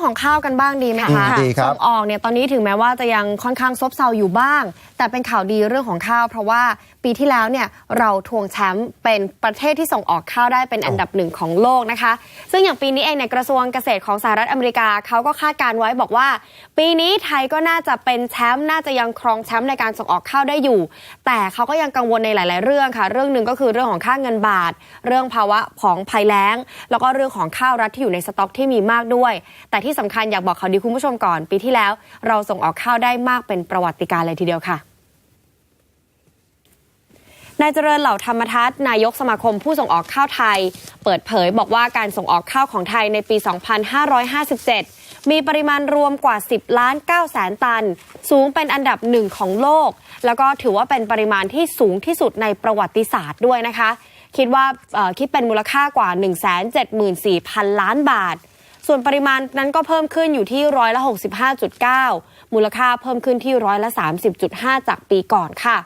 รื่องของข้าวกันบ้างดีไหมคะอืมดีครับส่งออกเนี่ยตอนนี้ถึงแม้ว่าจะยังค่อนข้างซบเซาอยู่บ้าง แต่เป็นข่าวดีเรื่องของข้าว เพราะว่าปีที่แล้วเนี่ยเราทวงแชมป์เป็นประเทศที่ส่งออกข้าวได้เป็นอันดับหนึ่งของโลกนะคะ ซึ่งอย่างปีนี้เองเนี่ยกระทรวงเกษตรของสหรัฐอเมริกาเขาก็คาดการณ์ไว้บอกว่า ปีนี้ไทยก็น่าจะเป็นแชมป์น่าจะยังครองแชมป์ในการส่งออกข้าวได้อยู่ แต่เขาก็ยังกังวลในหลาย ๆ เรื่องค่ะ เรื่องหนึ่งก็คือเรื่องของค่าเงินบาท เรื่องภาวะของภัยแล้ง แล้วก็เรื่องของข้าวรัฐที่อยู่ในสต็อกที่มีมากด้วย แต่ที่สำคัญอยากบอกข่าวดีคุณผู้ชมก่อน ปีที่แล้ว เราส่งออกข้าวได้มากเป็นประวัติการเลยทีเดียวค่ะนายเจริญเหล่าธรรมทัศนายกสมาคมผู้ส่งออกข้าวไทย เปิดเผยบอกว่าการส่งออกข้าวของไทยในปี 2557 มีปริมาณรวมกว่า 10 ล้าน9แสนตัน สูงเป็นอันดับหนึ่งของโลก แล้วก็ถือว่าเป็นปริมาณที่สูงที่สุดในประวัติศาสตร์ด้วยนะคะ คิดว่าคิดเป็นมูลค่ากว่า 174,000 ล้านบาท ส่วนปริมาณนั้นก็เพิ่มขึ้นอยู่ที่ร้อยละ65.9 มูลค่าเพิ่มขึ้นที่ร้อยละ 30.5 จากปีก่อนค่ะ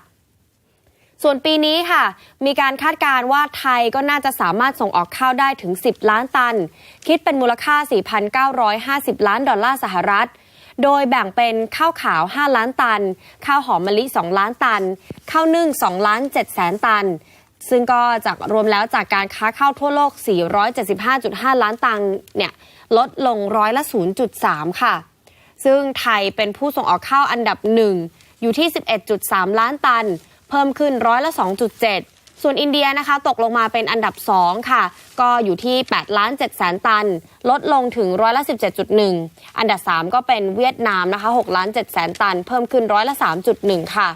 ส่วนปีนี้ค่ะ มีการคาดการณ์ว่าไทยก็น่าจะสามารถส่งออกข้าวได้ถึง 10 ล้านตัน คิดเป็นมูลค่า 4,950 ล้านดอลลาร์สหรัฐโดยแบ่งเป็นข้าวขาว 5 ล้านตัน ข้าวหอมมะลิ 2 ล้านตัน ข้าวนึ่ง 2 ล้าน7แสนตัน ซึ่งก็จากรวมแล้วจากการค้าข้าวทั่วโลก 475.5 ล้านตันเนี่ยลดลงร้อยละ 0.3 ค่ะ ซึ่งไทยเป็นผู้ส่งออกข้าวอันดับหนึ่งอยู่ที่ 11.3 ล้านตัน เพิ่มขึ้นร้อยละ 2.7 ส่วนอินเดียนะคะตกลงมาเป็นอันดับ 2 ค่ะ ก็อยู่ที่ 8 ล้าน7แสนตัน ลดลงถึงร้อยละ 17.1 อันดับ 3 ก็เป็นเวียดนามนะคะ6ล้าน7แสนตัน เพิ่มขึ้นร้อยละ 3.1 ค่ะ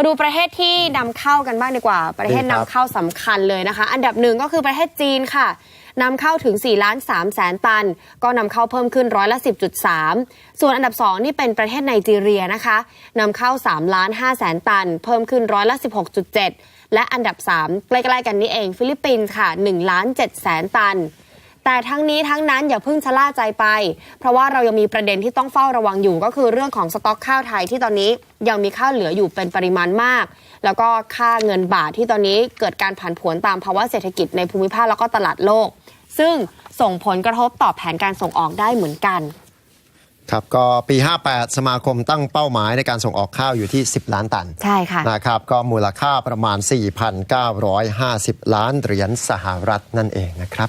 มาดูประเทศที่นำเข้ากันบ้างดีกว่า ประเทศดีครับนำเข้าสำคัญเลยนะคะ อันดับหนึ่งก็คือประเทศจีนค่ะนำเข้าถึง4ล้าน3แสนตัน ก็นำเข้าเพิ่มขึ้นร้อยละ 10.3 ส่วนอันดับ 2 นี่เป็นประเทศไนจีเรียนะคะนำเข้า3ล้าน5แสนตัน เพิ่มขึ้นร้อยละ 16.7 และอันดับ 3 ใกล้ ๆ กันนี้เอง ฟิลิปปินส์ค่ะ1ล้าน7แสนตัน แต่ทั้งนี้ทั้งนั้นอย่าเพิ่งชะล่าใจไป เพราะว่าเรายังมีประเด็นที่ต้องเฝ้าระวังอยู่ ก็คือเรื่องของสต็อกข้าวไทยที่ตอนนี้ยังมีข้าวเหลืออยู่เป็นปริมาณมาก แล้วก็ค่าเงินบาทที่ตอนนี้เกิดการผันผวนตามภาวะเศรษฐกิจในภูมิภาคแล้วก็ตลาดโลก ซึ่งส่งผลกระทบต่อแผนการส่งออกได้เหมือนกันครับก็ปี 58 สมาคมตั้งเป้าหมายในการส่งออกข้าวอยู่ที่ 10 ล้านตัน ใช่ค่ะนะครับก็มูลค่าประมาณ 4,950 ล้านเหรียญสหรัฐนั่นเองนะครับ